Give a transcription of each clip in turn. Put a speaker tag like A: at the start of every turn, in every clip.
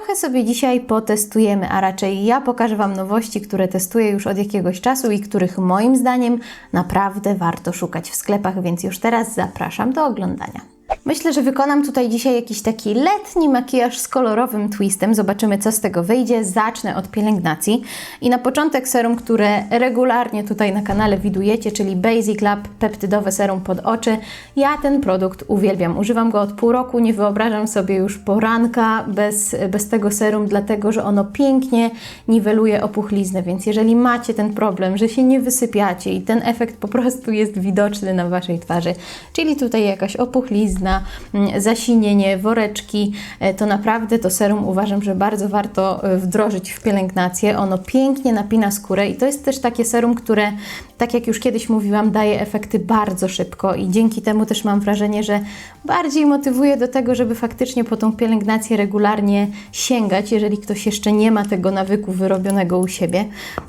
A: trochę sobie dzisiaj potestujemy, a raczej ja pokażę Wam nowości, które testuję już od jakiegoś czasu i których moim zdaniem naprawdę warto szukać w sklepach, więc już teraz zapraszam do oglądania. Myślę, że wykonam tutaj dzisiaj jakiś taki letni makijaż z kolorowym twistem. Zobaczymy, co z tego wyjdzie. Zacznę od pielęgnacji. I na początek serum, które regularnie tutaj na kanale widujecie, czyli Basic Lab peptydowe serum pod oczy. Ja ten produkt uwielbiam. Używam go od pół roku. Nie wyobrażam sobie już poranka bez, bez tego serum, dlatego że ono pięknie niweluje opuchliznę. Więc jeżeli macie ten problem, że się nie wysypiacie i ten efekt po prostu jest widoczny na Waszej twarzy, czyli tutaj jakaś opuchlizna, Mm, zasinienie, woreczki, e, to naprawdę to serum uważam, że bardzo warto e, wdrożyć w pielęgnację. Ono pięknie napina skórę i to jest też takie serum, które, tak jak już kiedyś mówiłam, daje efekty bardzo szybko i dzięki temu też mam wrażenie, że bardziej motywuje do tego, żeby faktycznie po tą pielęgnację regularnie sięgać, jeżeli ktoś jeszcze nie ma tego nawyku wyrobionego u siebie.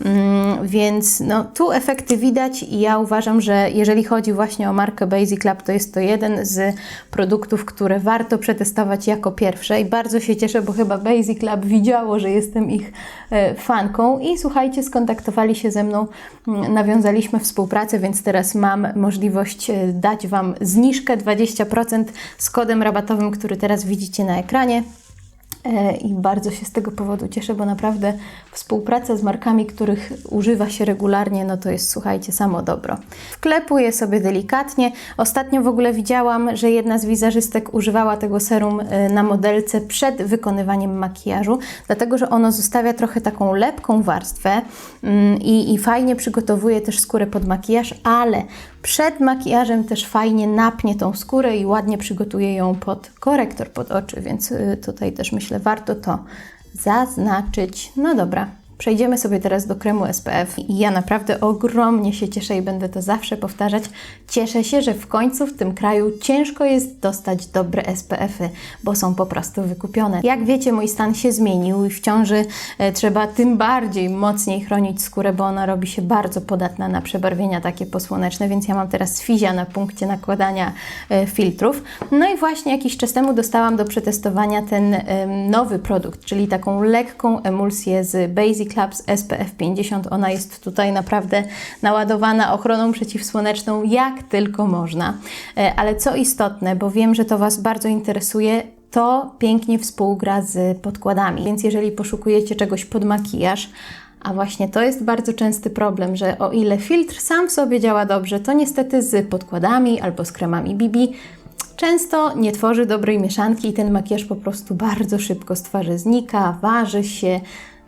A: Mm, więc no, tu efekty widać i ja uważam, że jeżeli chodzi właśnie o markę Basic Lab, to jest to jeden z produktów, które warto przetestować jako pierwsze i bardzo się cieszę, bo chyba Basic Lab widziało, że jestem ich e, fanką i słuchajcie, skontaktowali się ze mną, mm, nawiązaliśmy współpracę, więc teraz mam możliwość e, dać Wam zniżkę 20% z kodem rabatowym, który teraz widzicie na ekranie. E, i bardzo się z tego powodu cieszę, bo naprawdę współpraca z markami, których używa się regularnie, no to jest, słuchajcie, samo dobro. Wklepuję sobie delikatnie. Ostatnio w ogóle widziałam, że jedna z wizerzystek używała tego serum e, na modelce przed wykonywaniem makijażu, dlatego że ono zostawia trochę taką lepką warstwę mm, i, i fajnie przygotowuje też skórę pod makijaż, ale przed makijażem też fajnie napnie tą skórę i ładnie przygotuje ją pod korektor pod oczy, więc y, tutaj też myślę, warto to zaznaczyć. No dobra, Przejdziemy sobie teraz do kremu SPF i ja naprawdę ogromnie się cieszę i będę to zawsze powtarzać. Cieszę się, że w końcu w tym kraju ciężko jest dostać dobre SPF-y, bo są po prostu wykupione. Jak wiecie, mój stan się zmienił i w ciąży e, trzeba tym bardziej mocniej chronić skórę, bo ona robi się bardzo podatna na przebarwienia takie posłoneczne, więc ja mam teraz fizia na punkcie nakładania e, filtrów. No i właśnie jakiś czas temu dostałam do przetestowania ten nowy produkt, czyli taką lekką emulsję z Basic Clubs SPF 50. Ona jest tutaj naprawdę naładowana ochroną przeciwsłoneczną jak tylko można. E, ale co istotne, bo wiem, że to Was bardzo interesuje, to pięknie współgra z podkładami. Więc jeżeli poszukujecie czegoś pod makijaż, a właśnie to jest bardzo częsty problem, że o ile filtr sam w sobie działa dobrze, to niestety z podkładami albo z kremami BB często nie tworzy dobrej mieszanki i ten makijaż po prostu bardzo szybko z twarzy znika, waży się,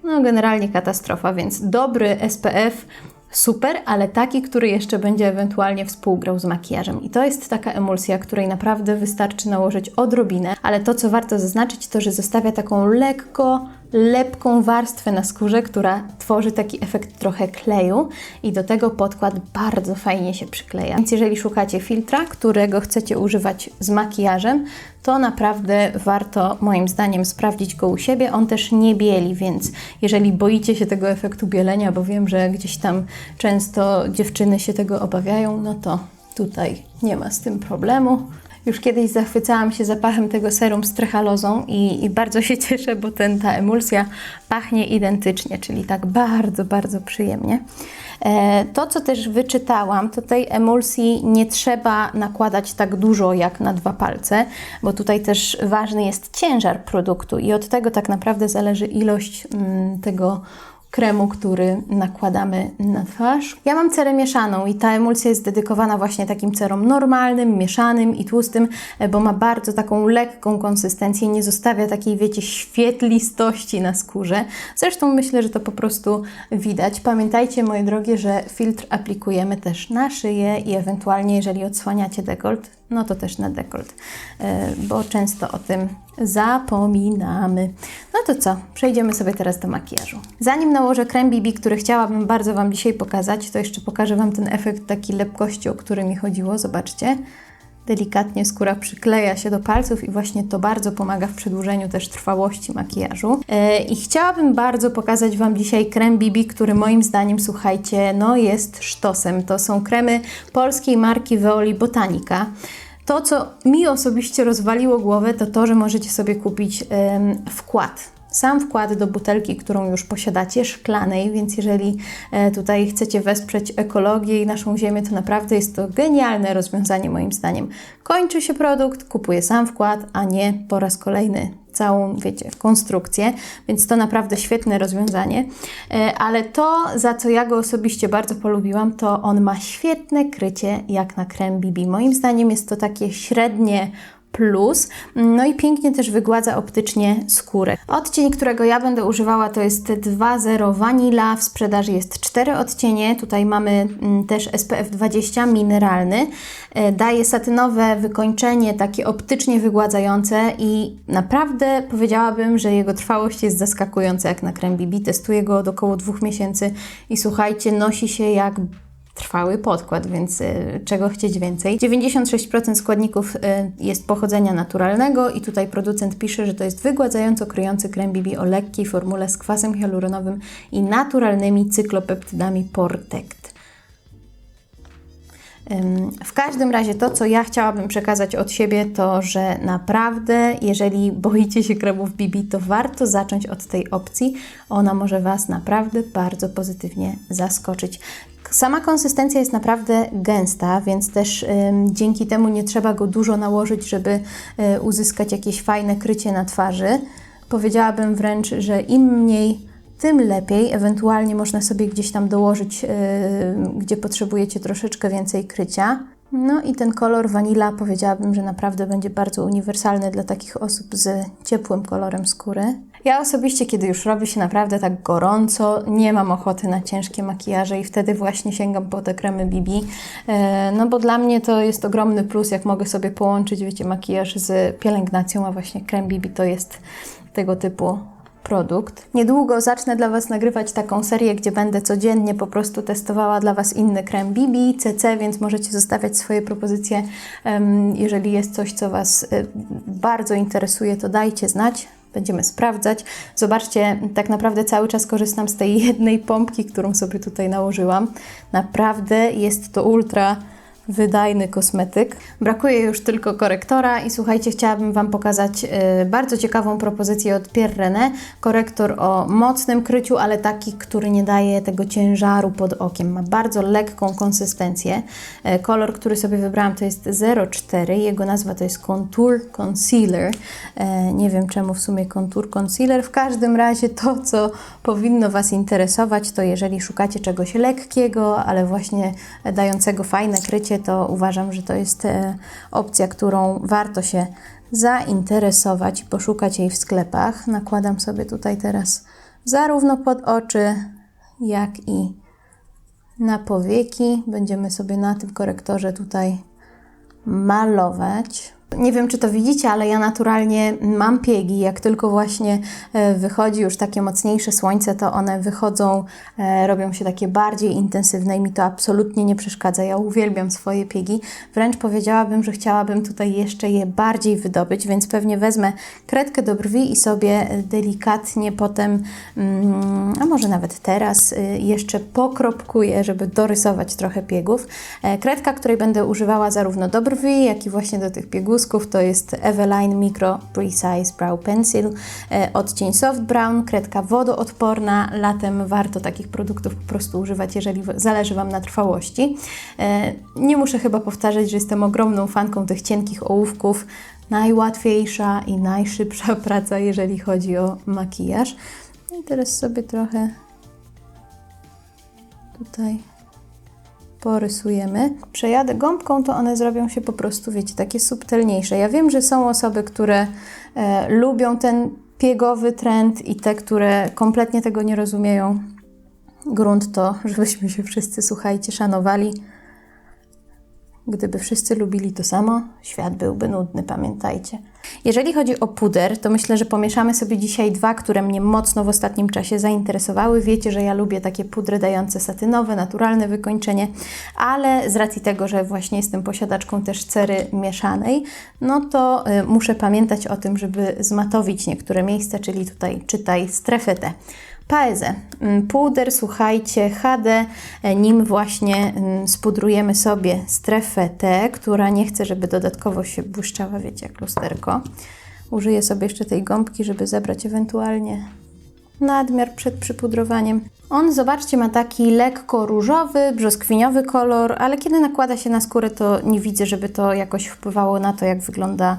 A: no generalnie katastrofa, więc dobry SPF super, ale taki, który jeszcze będzie ewentualnie współgrał z makijażem. I to jest taka emulsja, której naprawdę wystarczy nałożyć odrobinę, ale to, co warto zaznaczyć, to, że zostawia taką lekko lepką warstwę na skórze, która tworzy taki efekt trochę kleju i do tego podkład bardzo fajnie się przykleja. Więc jeżeli szukacie filtra, którego chcecie używać z makijażem, to naprawdę warto moim zdaniem sprawdzić go u siebie. On też nie bieli, więc jeżeli boicie się tego efektu bielenia, bo wiem, że gdzieś tam często dziewczyny się tego obawiają, no to tutaj nie ma z tym problemu. Już kiedyś zachwycałam się zapachem tego serum z trechalozą i, i bardzo się cieszę, bo ten, ta emulsja pachnie identycznie, czyli tak bardzo, bardzo przyjemnie. E, to, co też wyczytałam, to tej emulsji nie trzeba nakładać tak dużo jak na dwa palce, bo tutaj też ważny jest ciężar produktu i od tego tak naprawdę zależy ilość mm, tego kremu, który nakładamy na twarz. Ja mam cerę mieszaną i ta emulsja jest dedykowana właśnie takim cerom normalnym, mieszanym i tłustym, e, bo ma bardzo taką lekką konsystencję, nie zostawia takiej, wiecie, świetlistości na skórze. Zresztą myślę, że to po prostu widać. Pamiętajcie, moje drogie, że filtr aplikujemy też na szyję i ewentualnie, jeżeli odsłaniacie dekolt, no to też na dekolt, e, bo często o tym zapominamy. No to co, przejdziemy sobie teraz do makijażu. Zanim nałożę krem BB, który chciałabym bardzo Wam dzisiaj pokazać, to jeszcze pokażę Wam ten efekt takiej lepkości, o który mi chodziło. Zobaczcie. Delikatnie skóra przykleja się do palców i właśnie to bardzo pomaga w przedłużeniu też trwałości makijażu. E, I chciałabym bardzo pokazać Wam dzisiaj krem BB, który moim zdaniem, słuchajcie, no jest sztosem. To są kremy polskiej marki Veoli Botanica. To, co mi osobiście rozwaliło głowę, to to, że możecie sobie kupić ym, wkład sam wkład do butelki, którą już posiadacie, szklanej, więc jeżeli e, tutaj chcecie wesprzeć ekologię i naszą ziemię, to naprawdę jest to genialne rozwiązanie moim zdaniem. Kończy się produkt, kupuję sam wkład, a nie po raz kolejny całą, wiecie, konstrukcję, więc to naprawdę świetne rozwiązanie. E, ale to, za co ja go osobiście bardzo polubiłam, to on ma świetne krycie jak na krem BB. Moim zdaniem jest to takie średnie plus. No i pięknie też wygładza optycznie skórę. Odcień, którego ja będę używała to jest 2.0 Vanilla. W sprzedaży jest 4 odcienie. Tutaj mamy mm, też SPF 20 mineralny. E, daje satynowe wykończenie, takie optycznie wygładzające i naprawdę powiedziałabym, że jego trwałość jest zaskakująca jak na krem BB. Testuję go od około dwóch miesięcy i słuchajcie, nosi się jak trwały podkład, więc y, czego chcieć więcej. 96% składników y, jest pochodzenia naturalnego i tutaj producent pisze, że to jest wygładzająco kryjący krem BB o lekkiej formule z kwasem hialuronowym i naturalnymi cyklopeptydami Portect. W każdym razie to, co ja chciałabym przekazać od siebie, to, że naprawdę, jeżeli boicie się kremów BB, to warto zacząć od tej opcji. Ona może Was naprawdę bardzo pozytywnie zaskoczyć. Sama konsystencja jest naprawdę gęsta, więc też dzięki temu nie trzeba go dużo nałożyć, żeby y, uzyskać jakieś fajne krycie na twarzy. Powiedziałabym wręcz, że im mniej, tym lepiej. Ewentualnie można sobie gdzieś tam dołożyć, y, gdzie potrzebujecie troszeczkę więcej krycia. No i ten kolor wanila powiedziałabym, że naprawdę będzie bardzo uniwersalny dla takich osób z ciepłym kolorem skóry. Ja osobiście, kiedy już robi się naprawdę tak gorąco, nie mam ochoty na ciężkie makijaże i wtedy właśnie sięgam po te kremy BB. E, no bo dla mnie to jest ogromny plus, jak mogę sobie połączyć, wiecie, makijaż z pielęgnacją, a właśnie krem BB to jest tego typu produkt. Niedługo zacznę dla Was nagrywać taką serię, gdzie będę codziennie po prostu testowała dla Was inny krem BB, CC, więc możecie zostawiać swoje propozycje. Jeżeli jest coś, co Was y, bardzo interesuje, to dajcie znać. Będziemy sprawdzać. Zobaczcie, tak naprawdę cały czas korzystam z tej jednej pompki, którą sobie tutaj nałożyłam. Naprawdę jest to ultra wydajny kosmetyk. Brakuje już tylko korektora i słuchajcie, chciałabym Wam pokazać y, bardzo ciekawą propozycję od Pierre René. Korektor o mocnym kryciu, ale taki, który nie daje tego ciężaru pod okiem. Ma bardzo lekką konsystencję. Y, kolor, który sobie wybrałam to jest 04. Jego nazwa to jest Contour Concealer. Y, nie wiem czemu w sumie Contour Concealer. W każdym razie to, co powinno Was interesować, to jeżeli szukacie czegoś lekkiego, ale właśnie dającego fajne krycie, to uważam, że to jest e, opcja, którą warto się zainteresować i poszukać jej w sklepach. Nakładam sobie tutaj teraz zarówno pod oczy, jak i na powieki. Będziemy sobie na tym korektorze tutaj malować. Nie wiem, czy to widzicie, ale ja naturalnie mam piegi. Jak tylko właśnie e, wychodzi już takie mocniejsze słońce, to one wychodzą, e, robią się takie bardziej intensywne i mi to absolutnie nie przeszkadza. Ja uwielbiam swoje piegi. Wręcz powiedziałabym, że chciałabym tutaj jeszcze je bardziej wydobyć, więc pewnie wezmę kredkę do brwi i sobie delikatnie potem, mm, a może nawet teraz, e, jeszcze pokropkuję, żeby dorysować trochę piegów. Kredka, której będę używała zarówno do brwi, jak i właśnie do tych piegów to jest Eveline Micro Precise Brow Pencil, e, odcień Soft Brown, kredka wodoodporna. Latem warto takich produktów po prostu używać, jeżeli zależy Wam na trwałości. E, nie muszę chyba powtarzać, że jestem ogromną fanką tych cienkich ołówków. Najłatwiejsza i najszybsza praca, jeżeli chodzi o makijaż. I teraz sobie trochę tutaj porysujemy. Przejadę gąbką, to one zrobią się po prostu, wiecie, takie subtelniejsze. Ja wiem, że są osoby, które e, lubią ten piegowy trend i te, które kompletnie tego nie rozumieją. Grunt to, żebyśmy się wszyscy, słuchajcie, szanowali. Gdyby wszyscy lubili to samo, świat byłby nudny, pamiętajcie. Jeżeli chodzi o puder, to myślę, że pomieszamy sobie dzisiaj dwa, które mnie mocno w ostatnim czasie zainteresowały. Wiecie, że ja lubię takie pudry dające satynowe, naturalne wykończenie, ale z racji tego, że właśnie jestem posiadaczką też cery mieszanej, no to y, muszę pamiętać o tym, żeby zmatowić niektóre miejsca, czyli tutaj czytaj strefę T. Paezę. Mm, puder, słuchajcie, HD, e, nim właśnie mm, spudrujemy sobie strefę T, która nie chce, żeby dodatkowo się błyszczała, wiecie, jak lusterko. Użyję sobie jeszcze tej gąbki, żeby zebrać ewentualnie nadmiar przed przypudrowaniem. On, zobaczcie, ma taki lekko różowy, brzoskwiniowy kolor, ale kiedy nakłada się na skórę, to nie widzę, żeby to jakoś wpływało na to, jak wygląda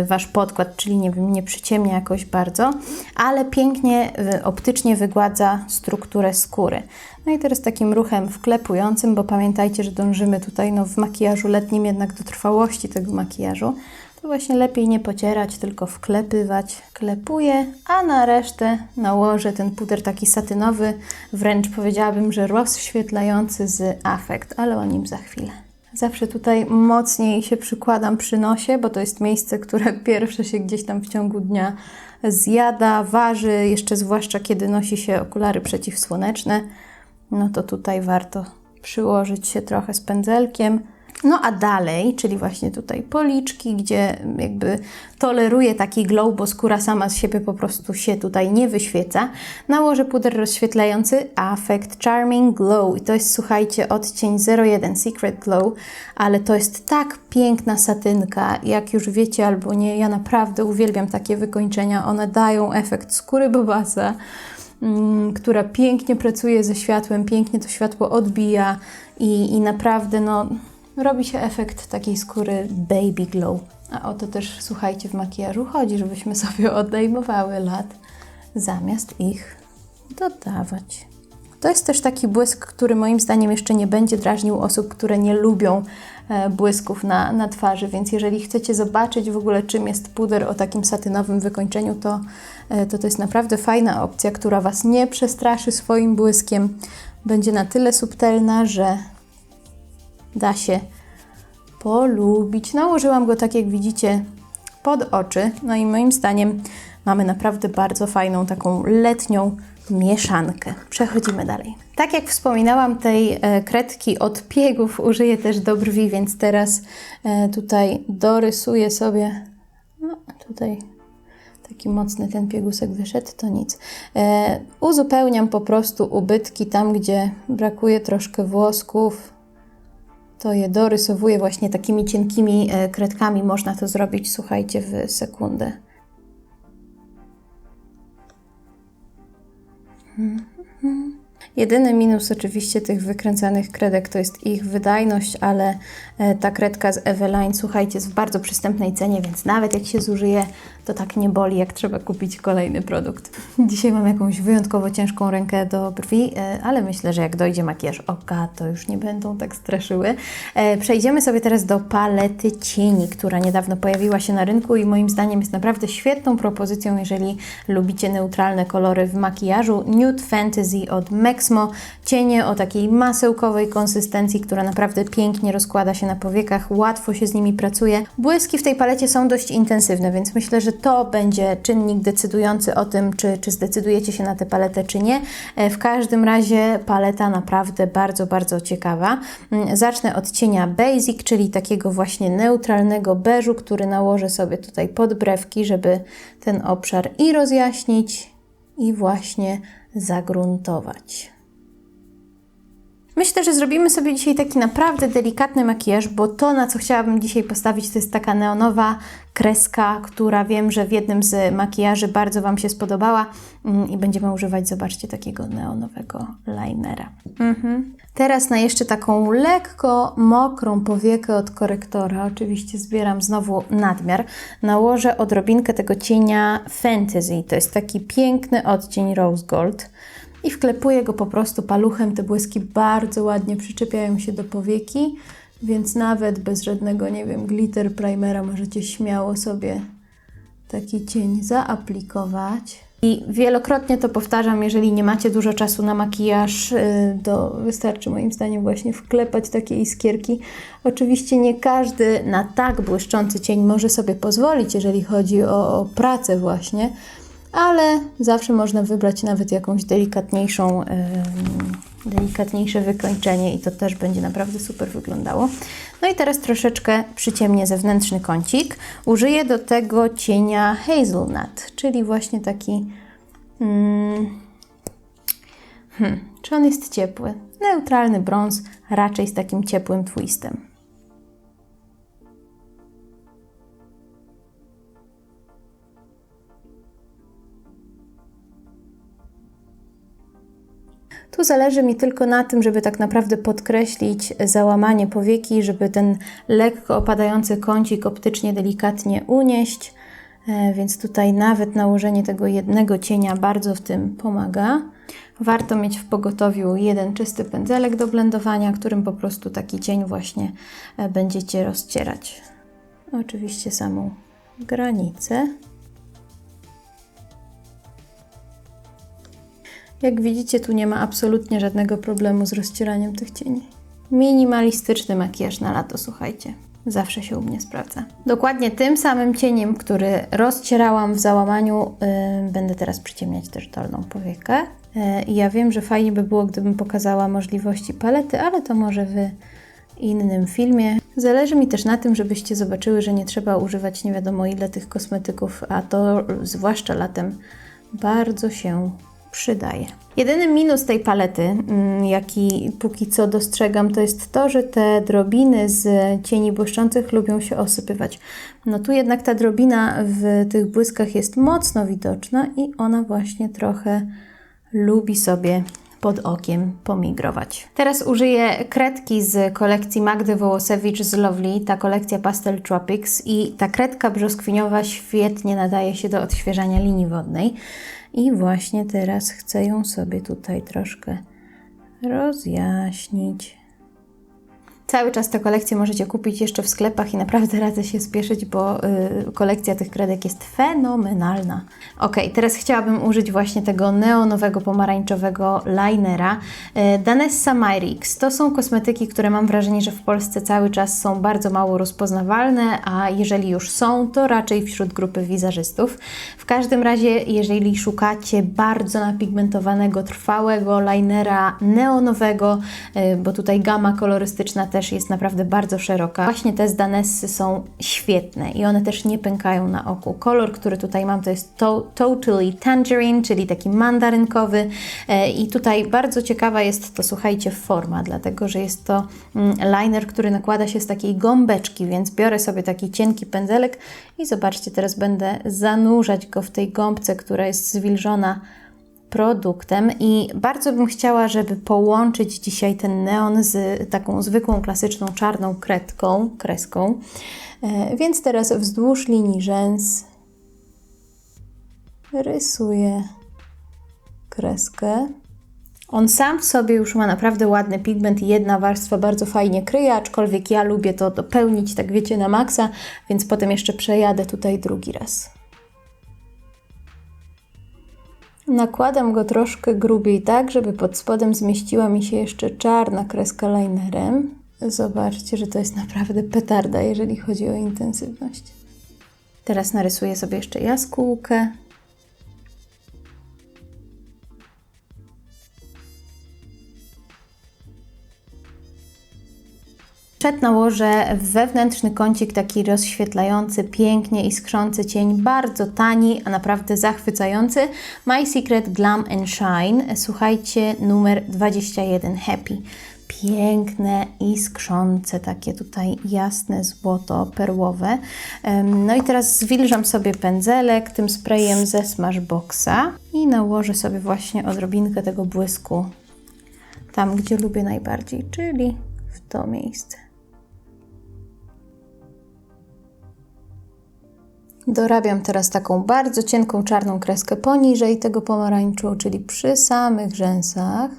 A: y, Wasz podkład, czyli nie wiem, nie przyciemnia jakoś bardzo, ale pięknie y, optycznie wygładza strukturę skóry. No i teraz takim ruchem wklepującym, bo pamiętajcie, że dążymy tutaj no, w makijażu letnim jednak do trwałości tego makijażu, właśnie lepiej nie pocierać, tylko wklepywać. Klepuję, a na resztę nałożę ten puder taki satynowy, wręcz powiedziałabym, że rozświetlający z afekt, ale o nim za chwilę. Zawsze tutaj mocniej się przykładam przy nosie, bo to jest miejsce, które pierwsze się gdzieś tam w ciągu dnia zjada, waży, jeszcze zwłaszcza kiedy nosi się okulary przeciwsłoneczne, no to tutaj warto przyłożyć się trochę z pędzelkiem. No a dalej, czyli właśnie tutaj policzki, gdzie jakby toleruje taki glow, bo skóra sama z siebie po prostu się tutaj nie wyświeca, nałożę puder rozświetlający Affect Charming Glow. I to jest, słuchajcie, odcień 01 Secret Glow, ale to jest tak piękna satynka, jak już wiecie albo nie, ja naprawdę uwielbiam takie wykończenia, one dają efekt skóry bobasa, mm, która pięknie pracuje ze światłem, pięknie to światło odbija i, i naprawdę no robi się efekt takiej skóry baby glow. A o to też, słuchajcie, w makijażu chodzi, żebyśmy sobie odejmowały lat zamiast ich dodawać. To jest też taki błysk, który moim zdaniem jeszcze nie będzie drażnił osób, które nie lubią e, błysków na, na twarzy, więc jeżeli chcecie zobaczyć w ogóle czym jest puder o takim satynowym wykończeniu, to, e, to to jest naprawdę fajna opcja, która Was nie przestraszy swoim błyskiem. Będzie na tyle subtelna, że da się polubić. Nałożyłam go tak jak widzicie pod oczy. No i moim zdaniem mamy naprawdę bardzo fajną taką letnią mieszankę. Przechodzimy dalej. Tak jak wspominałam, tej e, kredki od piegów użyję też do brwi, więc teraz e, tutaj dorysuję sobie, no tutaj taki mocny ten piegusek wyszedł, to nic. E, uzupełniam po prostu ubytki tam, gdzie brakuje troszkę włosków, to je dorysowuję właśnie takimi cienkimi e, kredkami. Można to zrobić, słuchajcie, w sekundę. Mm-hmm. Jedyny minus oczywiście tych wykręcanych kredek to jest ich wydajność, ale ta kredka z Eveline, słuchajcie, jest w bardzo przystępnej cenie, więc nawet jak się zużyje, to tak nie boli, jak trzeba kupić kolejny produkt. Dzisiaj mam jakąś wyjątkowo ciężką rękę do brwi, e, ale myślę, że jak dojdzie makijaż oka, to już nie będą tak straszyły. E, przejdziemy sobie teraz do palety cieni, która niedawno pojawiła się na rynku i moim zdaniem jest naprawdę świetną propozycją, jeżeli lubicie neutralne kolory w makijażu. Nude Fantasy od Mexmo. Cienie o takiej masełkowej konsystencji, która naprawdę pięknie rozkłada się na powiekach, łatwo się z nimi pracuje. Błyski w tej palecie są dość intensywne, więc myślę, że to będzie czynnik decydujący o tym, czy, czy zdecydujecie się na tę paletę, czy nie. E, w każdym razie paleta naprawdę bardzo, bardzo ciekawa. Mm, zacznę od cienia Basic, czyli takiego właśnie neutralnego beżu, który nałożę sobie tutaj pod brewki, żeby ten obszar i rozjaśnić, i właśnie zagruntować. Myślę, że zrobimy sobie dzisiaj taki naprawdę delikatny makijaż, bo to, na co chciałabym dzisiaj postawić, to jest taka neonowa kreska, która wiem, że w jednym z makijaży bardzo Wam się spodobała mm, i będziemy używać, zobaczcie, takiego neonowego linera. Mhm. Teraz na jeszcze taką lekko mokrą powiekę od korektora, oczywiście zbieram znowu nadmiar, nałożę odrobinkę tego cienia Fantasy. To jest taki piękny odcień Rose Gold i wklepuję go po prostu paluchem. Te błyski bardzo ładnie przyczepiają się do powieki, więc nawet bez żadnego, nie wiem, glitter primera możecie śmiało sobie taki cień zaaplikować. I wielokrotnie to powtarzam, jeżeli nie macie dużo czasu na makijaż, y, to wystarczy moim zdaniem właśnie wklepać takie iskierki. Oczywiście nie każdy na tak błyszczący cień może sobie pozwolić, jeżeli chodzi o, o pracę właśnie, ale zawsze można wybrać nawet jakąś delikatniejszą, delikatniejsze wykończenie i to też będzie naprawdę super wyglądało. No i teraz troszeczkę przyciemnię zewnętrzny kącik. Użyję do tego cienia Hazelnut, czyli właśnie taki... Hmm, hmm, czy on jest ciepły? Neutralny brąz, raczej z takim ciepłym twistem. Tu zależy mi tylko na tym, żeby tak naprawdę podkreślić załamanie powieki, żeby ten lekko opadający kącik optycznie delikatnie unieść. E, Więc tutaj nawet nałożenie tego jednego cienia bardzo w tym pomaga. Warto mieć w pogotowiu jeden czysty pędzelek do blendowania, którym po prostu taki cień właśnie e, będziecie rozcierać. Oczywiście samą granicę. Jak widzicie, tu nie ma absolutnie żadnego problemu z rozcieraniem tych cieni. Minimalistyczny makijaż na lato, słuchajcie. Zawsze się u mnie sprawdza. Dokładnie tym samym cieniem, który rozcierałam w załamaniu, yy, będę teraz przyciemniać też dolną powiekę. Yy, ja wiem, że fajnie by było, gdybym pokazała możliwości palety, ale to może w innym filmie. Zależy mi też na tym, żebyście zobaczyły, że nie trzeba używać nie wiadomo ile tych kosmetyków, a to zwłaszcza latem bardzo się przydaje. Jedyny minus tej palety, mm, jaki póki co dostrzegam, to jest to, że te drobiny z cieni błyszczących lubią się osypywać. No tu jednak ta drobina w tych błyskach jest mocno widoczna i ona właśnie trochę lubi sobie pod okiem pomigrować. Teraz użyję kredki z kolekcji Magdy Wołosewicz z Lovely, ta kolekcja Pastel Tropics i ta kredka brzoskwiniowa świetnie nadaje się do odświeżania linii wodnej. I właśnie teraz chcę ją sobie tutaj troszkę rozjaśnić. Cały czas te kolekcje możecie kupić jeszcze w sklepach i naprawdę radzę się spieszyć, bo y, kolekcja tych kredek jest fenomenalna. Ok, teraz chciałabym użyć właśnie tego neonowego pomarańczowego linera. Y, Danessa Myrix to są kosmetyki, które mam wrażenie, że w Polsce cały czas są bardzo mało rozpoznawalne, a jeżeli już są, to raczej wśród grupy wizerzystów. W każdym razie, jeżeli szukacie bardzo napigmentowanego, trwałego linera neonowego, y, bo tutaj gama kolorystyczna też jest naprawdę bardzo szeroka. Właśnie te z Danessy są świetne i one też nie pękają na oku. Kolor, który tutaj mam, to jest to Totally Tangerine, czyli taki mandarynkowy e, i tutaj bardzo ciekawa jest to, słuchajcie, forma, dlatego, że jest to mm, liner, który nakłada się z takiej gąbeczki, więc biorę sobie taki cienki pędzelek i zobaczcie, teraz będę zanurzać go w tej gąbce, która jest zwilżona produktem i bardzo bym chciała, żeby połączyć dzisiaj ten neon z taką zwykłą, klasyczną czarną kredką, kreską. E, więc teraz wzdłuż linii rzęs rysuję kreskę. On sam w sobie już ma naprawdę ładny pigment i jedna warstwa bardzo fajnie kryje, aczkolwiek ja lubię to dopełnić, tak wiecie, na maksa, więc potem jeszcze przejadę tutaj drugi raz. Nakładam go troszkę grubiej, tak, żeby pod spodem zmieściła mi się jeszcze czarna kreska linerem. Zobaczcie, że to jest naprawdę petarda, jeżeli chodzi o intensywność. Teraz narysuję sobie jeszcze jaskółkę. Przed nałożę wewnętrzny kącik taki rozświetlający, pięknie iskrzący cień, bardzo tani, a naprawdę zachwycający. My Secret Glam and Shine, słuchajcie, numer 21 Happy. Piękne, iskrzące, takie tutaj jasne złoto, perłowe. No i teraz zwilżam sobie pędzelek tym sprayem ze Smashboxa i nałożę sobie właśnie odrobinkę tego błysku tam, gdzie lubię najbardziej, czyli w to miejsce. Dorabiam teraz taką bardzo cienką czarną kreskę poniżej tego pomarańczu, czyli przy samych rzęsach.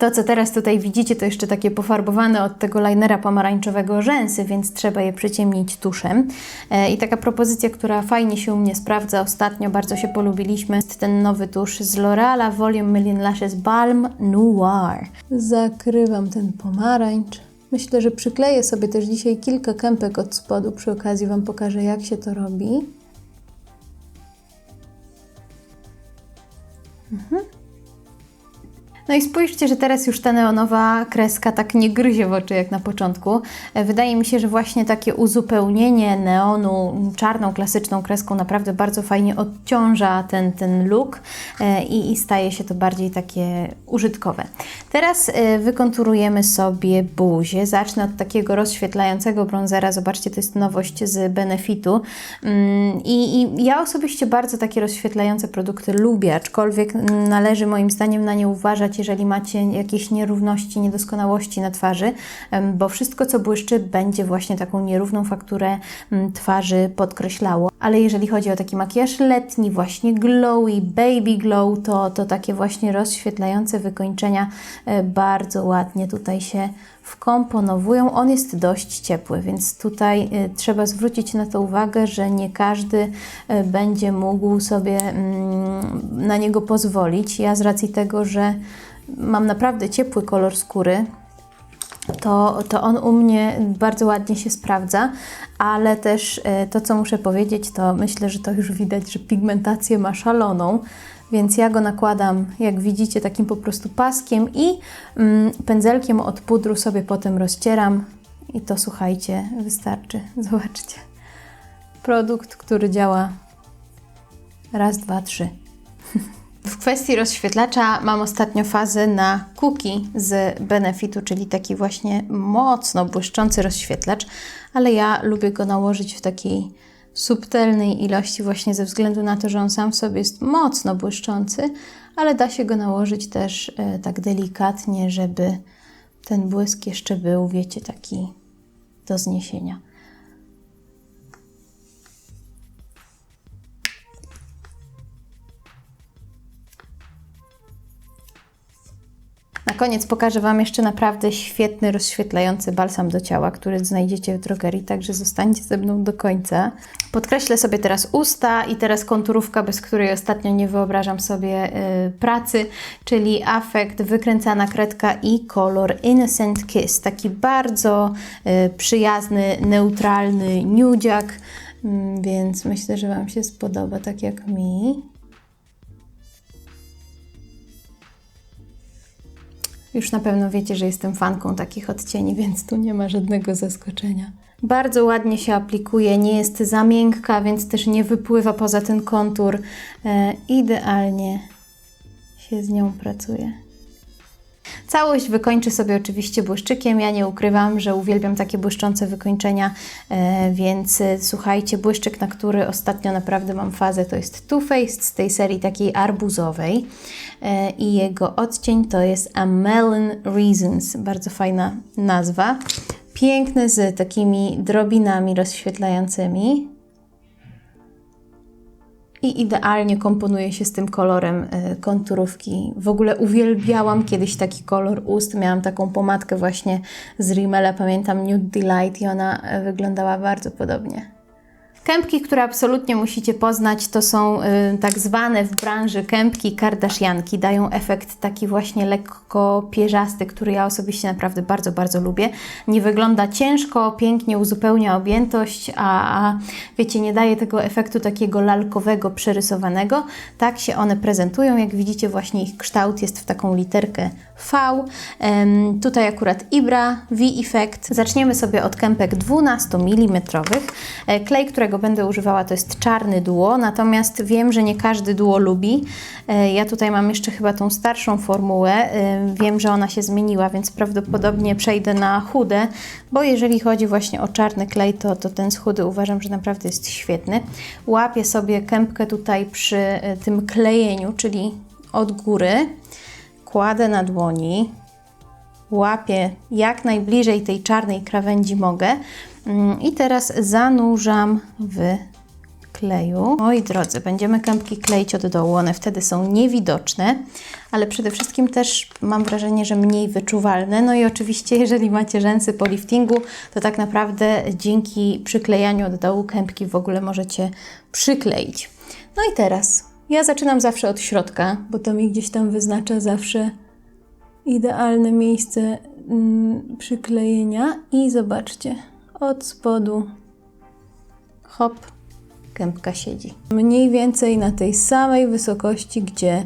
A: To, co teraz tutaj widzicie, to jeszcze takie pofarbowane od tego linera pomarańczowego rzęsy, więc trzeba je przyciemnić tuszem. E, I taka propozycja, która fajnie się u mnie sprawdza ostatnio, bardzo się polubiliśmy, jest ten nowy tusz z L'Oreala Volume Million Lashes Balm Noir. Zakrywam ten pomarańcz. Myślę, że przykleję sobie też dzisiaj kilka kępek od spodu. Przy okazji Wam pokażę, jak się to robi. No i spójrzcie, że teraz już ta neonowa kreska tak nie gryzie w oczy jak na początku. E, Wydaje mi się, że właśnie takie uzupełnienie neonu czarną, klasyczną kreską naprawdę bardzo fajnie odciąża ten, ten look e, i, i staje się to bardziej takie użytkowe. Teraz e, wykonturujemy sobie buzię. Zacznę od takiego rozświetlającego bronzera. Zobaczcie, to jest nowość z Benefitu. Mm, I, I ja osobiście bardzo takie rozświetlające produkty lubię, aczkolwiek należy moim zdaniem na nie uważać, jeżeli macie jakieś nierówności, niedoskonałości na twarzy, bo wszystko, co błyszczy, będzie właśnie taką nierówną fakturę mm, twarzy podkreślało. Ale jeżeli chodzi o taki makijaż letni, właśnie glowy, baby glow, to, to takie właśnie rozświetlające wykończenia e, bardzo ładnie tutaj się wkomponowują. On jest dość ciepły, więc tutaj y, trzeba zwrócić na to uwagę, że nie każdy y, będzie mógł sobie mm, na niego pozwolić. Ja z racji tego, że mam naprawdę ciepły kolor skóry, to, to on u mnie bardzo ładnie się sprawdza, ale też e, to, co muszę powiedzieć, to myślę, że to już widać, że pigmentację ma szaloną, więc ja go nakładam, jak widzicie, takim po prostu paskiem i mm, pędzelkiem od pudru sobie potem rozcieram i to słuchajcie, wystarczy. Zobaczcie. Produkt, który działa raz, dwa, trzy. W kwestii rozświetlacza mam ostatnio fazę na Cookie z Benefitu, czyli taki właśnie mocno błyszczący rozświetlacz, ale ja lubię go nałożyć w takiej subtelnej ilości właśnie ze względu na to, że on sam w sobie jest mocno błyszczący, ale da się go nałożyć też e, tak delikatnie, żeby ten błysk jeszcze był, wiecie, taki do zniesienia. Koniec pokażę Wam jeszcze naprawdę świetny, rozświetlający balsam do ciała, który znajdziecie w drogerii, także zostańcie ze mną do końca. Podkreślę sobie teraz usta i teraz konturówka, bez której ostatnio nie wyobrażam sobie y, pracy, czyli afekt, wykręcana kredka i kolor Innocent Kiss. Taki bardzo y, przyjazny, neutralny nudziak, mm, więc myślę, że Wam się spodoba, tak jak mi. Już na pewno wiecie, że jestem fanką takich odcieni, więc tu nie ma żadnego zaskoczenia. Bardzo ładnie się aplikuje, nie jest za miękka, więc też nie wypływa poza ten kontur. E, idealnie się z nią pracuje. Całość wykończę sobie oczywiście błyszczykiem. Ja nie ukrywam, że uwielbiam takie błyszczące wykończenia, e, więc e, słuchajcie, błyszczyk, na który ostatnio naprawdę mam fazę, to jest Too Faced z tej serii takiej arbuzowej e, i jego odcień to jest A Melon Reasons. Bardzo fajna nazwa. Piękny z takimi drobinami rozświetlającymi i idealnie komponuje się z tym kolorem y, konturówki. W ogóle uwielbiałam kiedyś taki kolor ust. Miałam taką pomadkę właśnie z Rimmela, pamiętam Nude Delight i ona y, wyglądała bardzo podobnie. Kępki, które absolutnie musicie poznać, to są y, tak zwane w branży kępki kardashianki. Dają efekt taki właśnie lekko pierzasty, który ja osobiście naprawdę bardzo, bardzo lubię. Nie wygląda ciężko, pięknie uzupełnia objętość, a, a wiecie, nie daje tego efektu takiego lalkowego, przerysowanego. Tak się one prezentują. Jak widzicie, właśnie ich kształt jest w taką literkę V. Tutaj akurat Ibra V-Effect. Zaczniemy sobie od kępek 12 mm. E, Klej, którego będę używała to jest czarny duo, natomiast wiem, że nie każdy duo lubi. E, Ja tutaj mam jeszcze chyba tą starszą formułę. E, Wiem, że ona się zmieniła, więc prawdopodobnie przejdę na chude, bo jeżeli chodzi właśnie o czarny klej, to, to ten z chudy uważam, że naprawdę jest świetny. Łapię sobie kępkę tutaj przy e, tym klejeniu, czyli od góry kładę na dłoni, łapię jak najbliżej tej czarnej krawędzi mogę i teraz zanurzam w kleju. Moi drodzy, będziemy kępki kleić od dołu, one wtedy są niewidoczne, ale przede wszystkim też mam wrażenie, że mniej wyczuwalne. No i oczywiście, jeżeli macie rzęsy po liftingu, to tak naprawdę dzięki przyklejaniu od dołu kępki w ogóle możecie przykleić. No i teraz ja zaczynam zawsze od środka, bo to mi gdzieś tam wyznacza zawsze idealne miejsce mm, przyklejenia. I zobaczcie, od spodu hop, kępka siedzi. Mniej więcej na tej samej wysokości, gdzie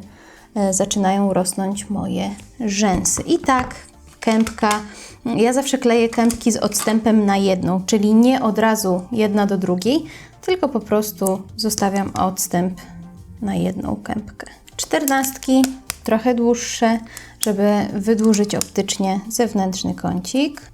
A: e, zaczynają rosnąć moje rzęsy. I tak kępka. Ja zawsze kleję kępki z odstępem na jedną, czyli nie od razu jedna do drugiej, tylko po prostu zostawiam odstęp na jedną kępkę. Czternastki trochę dłuższe, żeby wydłużyć optycznie zewnętrzny kącik.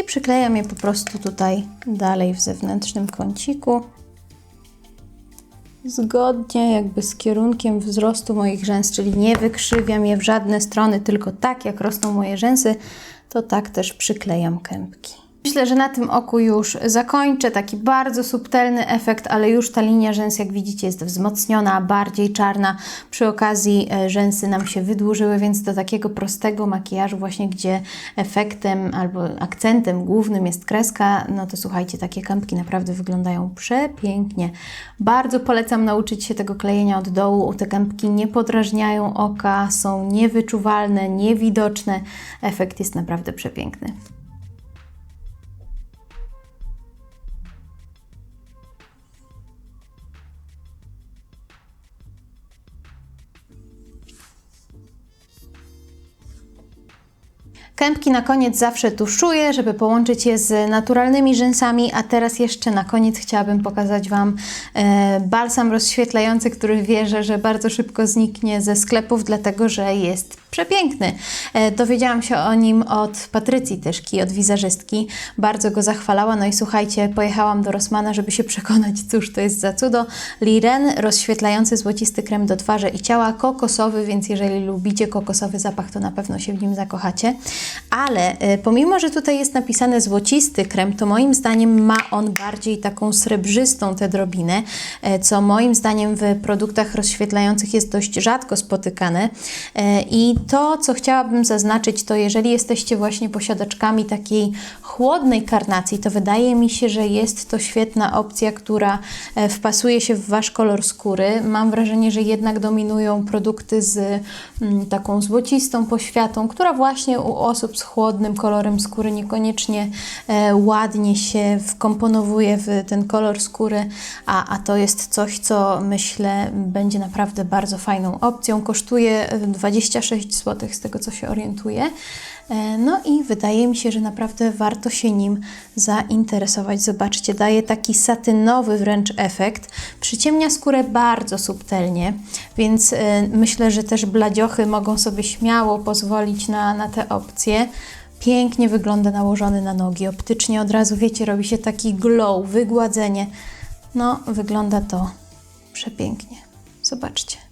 A: I przyklejam je po prostu tutaj dalej w zewnętrznym kąciku. Zgodnie jakby z kierunkiem wzrostu moich rzęs, czyli nie wykrzywiam je w żadne strony, tylko tak jak rosną moje rzęsy, to tak też przyklejam kępki. Myślę, że na tym oku już zakończę. Taki bardzo subtelny efekt, ale już ta linia rzęs, jak widzicie, jest wzmocniona, bardziej czarna. Przy okazji e, rzęsy nam się wydłużyły, więc do takiego prostego makijażu, właśnie gdzie efektem albo akcentem głównym jest kreska, no to słuchajcie, takie kępki naprawdę wyglądają przepięknie. Bardzo polecam nauczyć się tego klejenia od dołu. Te kępki nie podrażniają oka, są niewyczuwalne, niewidoczne. Efekt jest naprawdę przepiękny. Kępki na koniec zawsze tuszuję, żeby połączyć je z naturalnymi rzęsami, a teraz jeszcze na koniec chciałabym pokazać Wam e, balsam rozświetlający, który wierzę, że bardzo szybko zniknie ze sklepów, dlatego że jest przepiękny. E, dowiedziałam się o nim od Patrycji Tyszki, od wizerzystki. Bardzo go zachwalała. No i słuchajcie, pojechałam do Rossmana, żeby się przekonać, cóż to jest za cudo. Liren, rozświetlający złocisty krem do twarzy i ciała, kokosowy, więc jeżeli lubicie kokosowy zapach, to na pewno się w nim zakochacie. Ale e, pomimo, że tutaj jest napisane złocisty krem, to moim zdaniem ma on bardziej taką srebrzystą tę drobinę, e, co moim zdaniem w produktach rozświetlających jest dość rzadko spotykane. I to, co chciałabym zaznaczyć, to jeżeli jesteście właśnie posiadaczkami takiej chłodnej karnacji, to wydaje mi się, że jest to świetna opcja, która e, wpasuje się w Wasz kolor skóry. Mam wrażenie, że jednak dominują produkty z mm, taką złocistą poświatą, która właśnie u osób z chłodnym kolorem skóry niekoniecznie e, ładnie się wkomponowuje w ten kolor skóry, a, a to jest coś, co myślę będzie naprawdę bardzo fajną opcją. Kosztuje 26 zł z tego, co się orientuję. E, no i wydaje mi się, że naprawdę warto się nim zainteresować. Zobaczcie, daje taki satynowy wręcz efekt. Przyciemnia skórę bardzo subtelnie, więc e, myślę, że też bladziochy mogą sobie śmiało pozwolić na, na te opcje. Pięknie wygląda nałożony na nogi. Optycznie od razu, wiecie, robi się taki glow, wygładzenie. No, wygląda to przepięknie. Zobaczcie.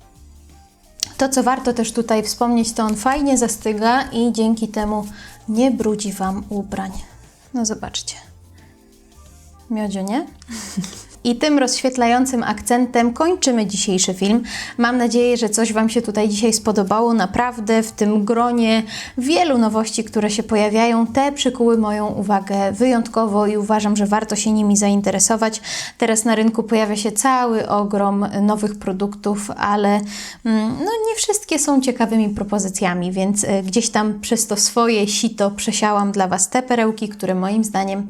A: To, co warto też tutaj wspomnieć, to on fajnie zastyga i dzięki temu nie brudzi Wam ubrań. No zobaczcie. Miodzio, nie? I tym rozświetlającym akcentem kończymy dzisiejszy film. Mam nadzieję, że coś Wam się tutaj dzisiaj spodobało. Naprawdę w tym gronie wielu nowości, które się pojawiają, te przykuły moją uwagę wyjątkowo i uważam, że warto się nimi zainteresować. Teraz na rynku pojawia się cały ogrom nowych produktów, ale mm, no, nie wszystkie są ciekawymi propozycjami, więc e, gdzieś tam przez to swoje sito przesiałam dla Was te perełki, które moim zdaniem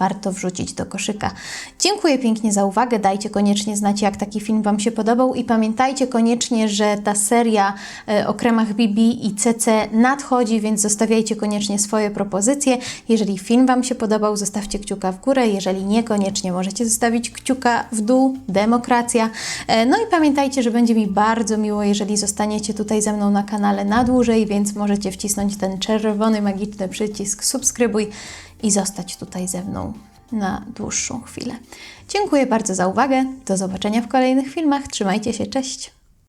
A: warto wrzucić do koszyka. Dziękuję pięknie za uwagę. Dajcie koniecznie znać, jak taki film Wam się podobał i pamiętajcie koniecznie, że ta seria e, o kremach BB i CC nadchodzi, więc zostawiajcie koniecznie swoje propozycje. Jeżeli film Wam się podobał, zostawcie kciuka w górę. Jeżeli niekoniecznie, możecie zostawić kciuka w dół. Demokracja. E, no i pamiętajcie, że będzie mi bardzo miło, jeżeli zostaniecie tutaj ze mną na kanale na dłużej, więc możecie wcisnąć ten czerwony magiczny przycisk subskrybuj i zostać tutaj ze mną na dłuższą chwilę. Dziękuję bardzo za uwagę. Do zobaczenia w kolejnych filmach. Trzymajcie się, cześć!